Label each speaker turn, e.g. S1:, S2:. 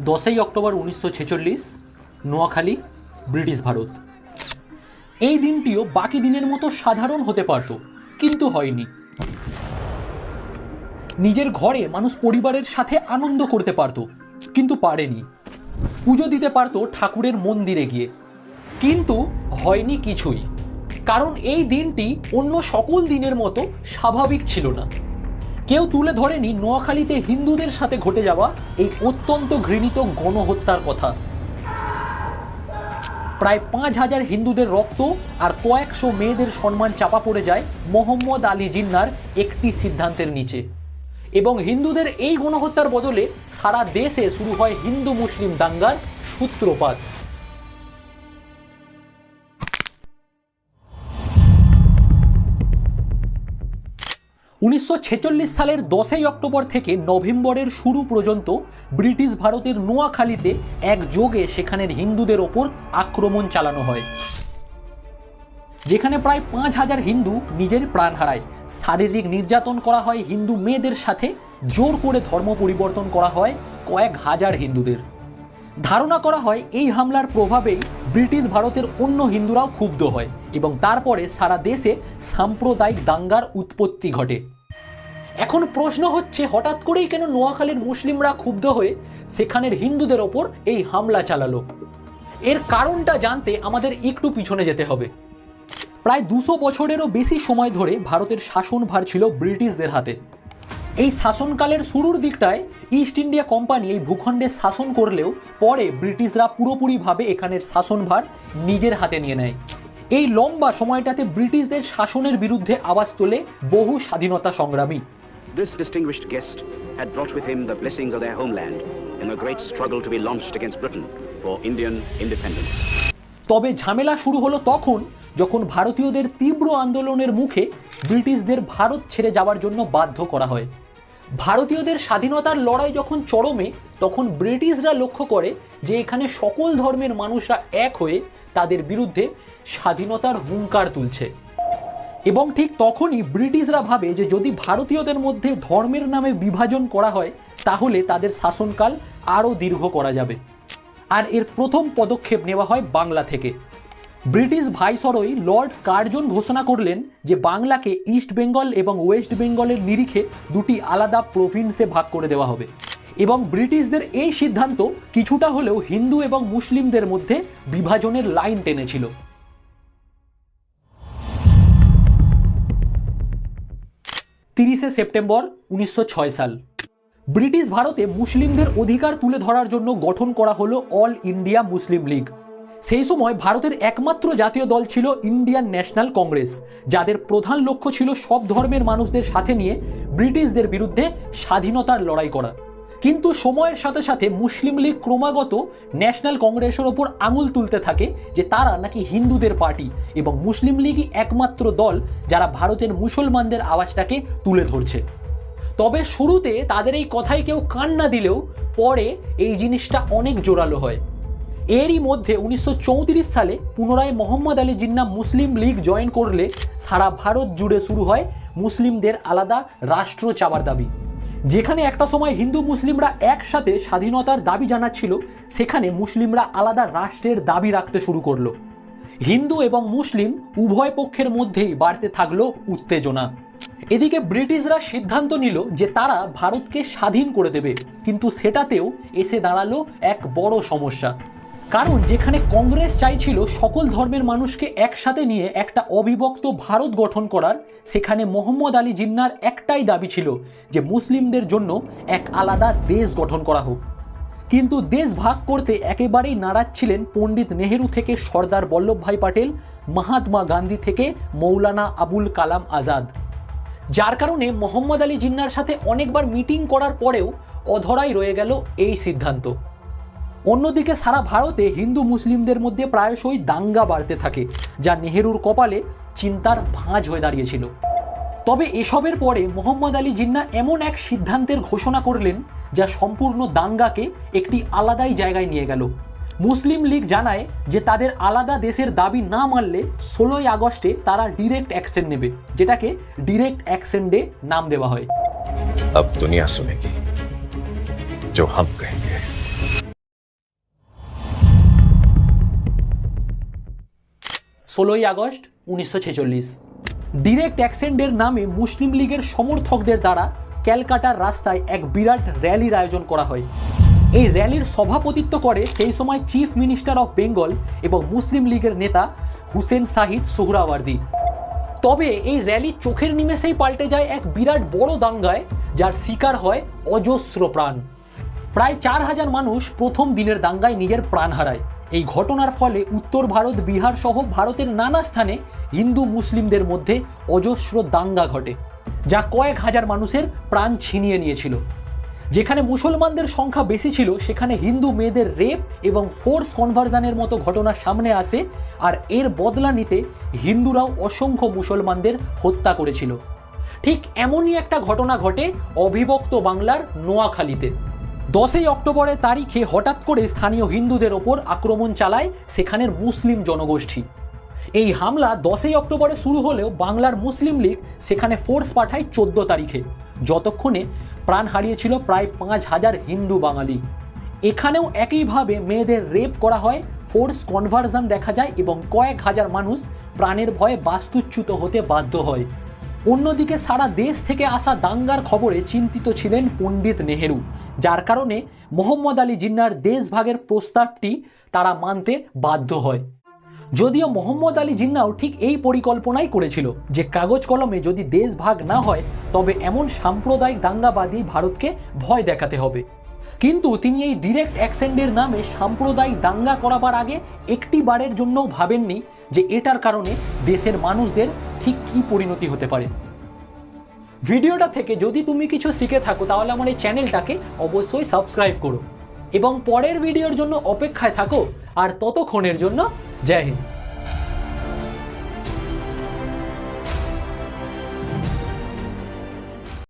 S1: দশই অক্টোবর উনিশশো ছেচল্লিশ, নোয়াখালী, ব্রিটিশ ভারত। এই দিনটিও বাকি দিনের মতো সাধারণ হতে পারত, কিন্তু হয়নি। নিজের ঘরে মানুষ পরিবারের সাথে আনন্দ করতে পারত, কিন্তু পারেনি। পুজো দিতে পারত ঠাকুরের মন্দিরে গিয়ে। কিন্তু হয়নি কিছুই, কারণ এই দিনটি অন্য সকল দিনের মতো স্বাভাবিক ছিল না। কেউ তুলে ধরেনি নোয়াখালীতে হিন্দুদের সাথে ঘটে যাওয়া এই অত্যন্ত ঘৃণিত গণহত্যার কথা। প্রায় পাঁচ হাজার হিন্দুদের রক্ত আর কয়েকশো মেয়েদের সম্মান চাপা পড়ে যায় মোহাম্মদ আলী জিন্নার একটি সিদ্ধান্তের নিচে। এবং হিন্দুদের এই গণহত্যার বদলে সারা দেশে শুরু হয় হিন্দু মুসলিম দাঙ্গার সূত্রপাত। উনিশশো ছেচল্লিশ সালের দশই অক্টোবর থেকে নভেম্বরের শুরু পর্যন্ত ব্রিটিশ ভারতের নোয়াখালীতে এক যোগে সেখানের হিন্দুদের ওপর আক্রমণ চালানো হয়, যেখানে প্রায় পাঁচ হাজার হিন্দু নিজের প্রাণ হারায়। শারীরিক নির্যাতন করা হয় হিন্দু মেয়েদের সাথে, জোর করে ধর্ম পরিবর্তন করা হয় কয়েক হাজার হিন্দুদের। ধারণা করা হয় এই হামলার প্রভাবেই ব্রিটিশ ভারতের অন্য হিন্দুরাও ক্ষুব্ধ হয়। এবং তারপরে সারা দেশে সাম্প্রদায়িক দাঙ্গার উৎপত্তি ঘটে। এখন প্রশ্ন হচ্ছে, হঠাৎ করেই কেন নোয়াখালীর মুসলিমরা ক্ষুব্ধ হয়ে সেখানের হিন্দুদের ওপর এই হামলা চালালো? এর কারণটা জানতে আমাদের একটু পিছনে যেতে হবে। প্রায় দুশো বছরেরও বেশি সময় ধরে ভারতের শাসনভার ছিল ব্রিটিশদের হাতে। এই শাসনকালের শুরুর দিকটায় ইস্ট ইন্ডিয়া কোম্পানি এই ভূখণ্ডে শাসন করলেও পরে ব্রিটিশরা পুরোপুরিভাবে এখানের শাসনভার নিজের হাতে নিয়ে নেয়। এই লম্বা সময়টাতে ব্রিটিশদের শাসনের বিরুদ্ধে আওয়াজ তোলে বহু স্বাধীনতা সংগ্রামী
S2: This distinguished guest had brought with him the blessings of their homeland in the great struggle to be launched against Britain for Indian independence.
S1: তবে ঝামেলা শুরু হলো তখন যখন ভারতীয়দের তীব্র আন্দোলনের মুখে ব্রিটিশদের ভারত ছেড়ে যাওয়ার জন্য বাধ্য করা হয় ভারতীয়দের স্বাধীনতার লড়াই যখন চরমে তখন ব্রিটিশরা লক্ষ্য করে যে এখানে সকল ধর্মের মানুষরা এক হয়ে তাদের বিরুদ্ধে স্বাধীনতার হুঙ্কার তুলছে। এবং ঠিক তখনই ব্রিটিশরা ভাবে যে যদি ভারতীয়দের মধ্যে ধর্মের নামে বিভাজন করা হয়, তাহলে তাদের শাসনকাল আরও দীর্ঘ করা যাবে। আর এর প্রথম পদক্ষেপ নেওয়া হয় বাংলা থেকে। ব্রিটিশ ভাইসরয় লর্ড কার্জন ঘোষণা করলেন যে বাংলাকে ইস্ট বেঙ্গল এবং ওয়েস্ট বেঙ্গলের নিরিখে দুটি আলাদা প্রভিন্সে ভাগ করে দেওয়া হবে। এবং ব্রিটিশদের এই সিদ্ধান্ত কিছুটা হলেও হিন্দু এবং মুসলিমদের মধ্যে বিভাজনের লাইন টেনেছিল। তিরিশে সেপ্টেম্বর উনিশশো ছয় সাল। ব্রিটিশ ভারতে মুসলিমদের অধিকার তুলে ধরার জন্য গঠন করা হলো অল ইন্ডিয়া মুসলিম লীগ। সেই সময় ভারতের একমাত্র জাতীয় দল ছিল ইন্ডিয়ান ন্যাশনাল কংগ্রেস, যাদের প্রধান লক্ষ্য ছিল সব ধর্মের মানুষদের সাথে নিয়ে ব্রিটিশদের বিরুদ্ধে স্বাধীনতার লড়াই করা। কিন্তু সময়ের সাথে সাথে মুসলিম লীগ ক্রমাগত ন্যাশনাল কংগ্রেসের ওপর আঙুল তুলতে থাকে যে তারা নাকি হিন্দুদের পার্টি এবং মুসলিম লীগই একমাত্র দল যারা ভারতের মুসলমানদের আওয়াজটাকে তুলে ধরছে। তবে শুরুতে তাদের এই কথায় কেউ কান না দিলেও পরে এই জিনিসটা অনেক জোরালো হয়। এরই মধ্যে উনিশশো চৌত্রিশ সালে পুনরায় মোহাম্মদ আলী জিন্না মুসলিম লীগ জয়েন করলে সারা ভারত জুড়ে শুরু হয় মুসলিমদের আলাদা রাষ্ট্র চাওয়ার দাবি। যেখানে একটা সময় হিন্দু মুসলিমরা একসাথে স্বাধীনতার দাবি জানাচ্ছিল, সেখানে মুসলিমরা আলাদা রাষ্ট্রের দাবি রাখতে শুরু করল। হিন্দু এবং মুসলিম উভয় পক্ষের মধ্যেই বাড়তে থাকল উত্তেজনা। এদিকে ব্রিটিশরা সিদ্ধান্ত নিল যে তারা ভারতকে স্বাধীন করে দেবে, কিন্তু সেটাতেও এসে দাঁড়াল এক বড় সমস্যা। কারণ যেখানে কংগ্রেস চাইছিল সকল ধর্মের মানুষকে একসাথে নিয়ে একটা অবিভক্ত ভারত গঠন করার, সেখানে মোহাম্মদ আলী জিন্নার একটাই দাবি ছিল যে মুসলিমদের জন্য এক আলাদা দেশ গঠন করা হোক। কিন্তু দেশ ভাগ করতে একেবারেই নারাজ ছিলেন পণ্ডিত নেহেরু থেকে সর্দার বল্লভভাই পাটেল, মহাত্মা গান্ধী থেকে মৌলানা আবুল কালাম আজাদ। যার কারণে মোহাম্মদ আলী জিন্নার সাথে অনেকবার মিটিং করার পরেও অধরাই রয়ে গেল এই সিদ্ধান্ত। অন্যদিকে সারা ভারতে হিন্দু মুসলিমদের মধ্যে প্রায়শই দাঙ্গা বাড়তে থাকে যা নেহেরুর কপালে চিন্তার ভাঁজ হয়ে দাঁড়িয়েছিল তবে এসবের পরে মোহাম্মদ আলী জিন্না এমন এক সিদ্ধান্তের ঘোষণা করলেন যা সম্পূর্ণ দাঙ্গাকে একটি আলাদাই জায়গায় নিয়ে গেল মুসলিম লীগ জানায় যে তাদের আলাদা দেশের দাবি না মানলে ষোলোই আগস্টে তারা ডিরেক্ট অ্যাকশন নেবে যেটাকে ডিরেক্ট অ্যাকশন ডে নাম দেওয়া হয়
S3: अब दुनिया सुनेगी जो हम कहेंगे
S1: ষোলোই আগস্ট উনিশশো ছেচল্লিশ। ডিরেক্ট অ্যাক্সেন্ডের নামে মুসলিম লীগের সমর্থকদের দ্বারা ক্যালকাটার রাস্তায় এক বিরাট র্যালির আয়োজন করা হয়। এই র্যালির সভাপতিত্ব করে সেই সময় চিফ মিনিস্টার অফ বেঙ্গল এবং মুসলিম লীগের নেতা হুসেন শাহিদ সোহরাওয়ার্দী। তবে এই র্যালি চোখের নিমেষেই পাল্টে যায় এক বিরাট বড় দাঙ্গায়, যার শিকার হয় অজস্র প্রাণ। প্রায় চার হাজার মানুষ প্রথম দিনের দাঙ্গায় নিজের প্রাণ হারায়। এই ঘটনার ফলে উত্তর ভারত, বিহার সহ ভারতের নানা স্থানে হিন্দু মুসলিমদের মধ্যে অজস্র দাঙ্গা ঘটে, যা কয়েক হাজার মানুষের প্রাণ ছিনিয়ে নিয়েছিল। যেখানে মুসলমানদের সংখ্যা বেশি ছিল, সেখানে হিন্দু মেয়েদের রেপ এবং ফোর্স কনভার্জনের মতো ঘটনা সামনে আসে, আর এর বদলা নিতে হিন্দুরাও অসংখ্য মুসলমানদের হত্যা করেছিল। ঠিক এমনই একটা ঘটনা ঘটে অবিভক্ত বাংলার নোয়াখালীতে। দশই অক্টোবরের তারিখে হঠাৎ করে স্থানীয় হিন্দুদের ওপর আক্রমণ চালায় সেখানের মুসলিম জনগোষ্ঠী। এই হামলা দশই অক্টোবরে শুরু হলেও বাংলার মুসলিম লীগ সেখানে ফোর্স পাঠায় চোদ্দ তারিখে। যতক্ষণে প্রাণ হারিয়েছিল প্রায় পাঁচ হাজার হিন্দু বাঙালি। এখানেও একইভাবে মেয়েদের রেপ করা হয়, ফোর্স কনভার্সন দেখা যায় এবং কয়েক হাজার মানুষ প্রাণের ভয়ে বাস্তুচ্যুত হতে বাধ্য হয়। অন্যদিকে সারা দেশ থেকে আসা দাঙ্গার খবরে চিন্তিত ছিলেন পণ্ডিত নেহেরু। যার কারণে মোহাম্মদ আলী জিন্নার দেশভাগের প্রস্তাবটি তারা মানতে বাধ্য হয়। যদিও মোহাম্মদ আলী জিন্নাও ঠিক এই পরিকল্পনাই করেছিল যে কাগজ কলমে যদি দেশ ভাগ না হয়, তবে এমন সাম্প্রদায়িক দাঙ্গাবাদী ভারতকে ভয় দেখাতে হবে। কিন্তু তিনি এই ডিরেক্ট অ্যাক্সেন্ডের নামে সাম্প্রদায়িক দাঙ্গা করাবার আগে একটি বারের জন্যও ভাবেননি যে এটার কারণে দেশের মানুষদের ঠিক কী পরিণতি হতে পারে। ভিডিওটা থেকে যদি তুমি কিছু শিখে থাকো, তাহলে আমার এই চ্যানেলটাকে অবশ্যই সাবস্ক্রাইব করো। এবং পরের ভিডিওর জন্য অপেক্ষায় থাকো, আর ততক্ষণের জন্য জয় হিন্দ।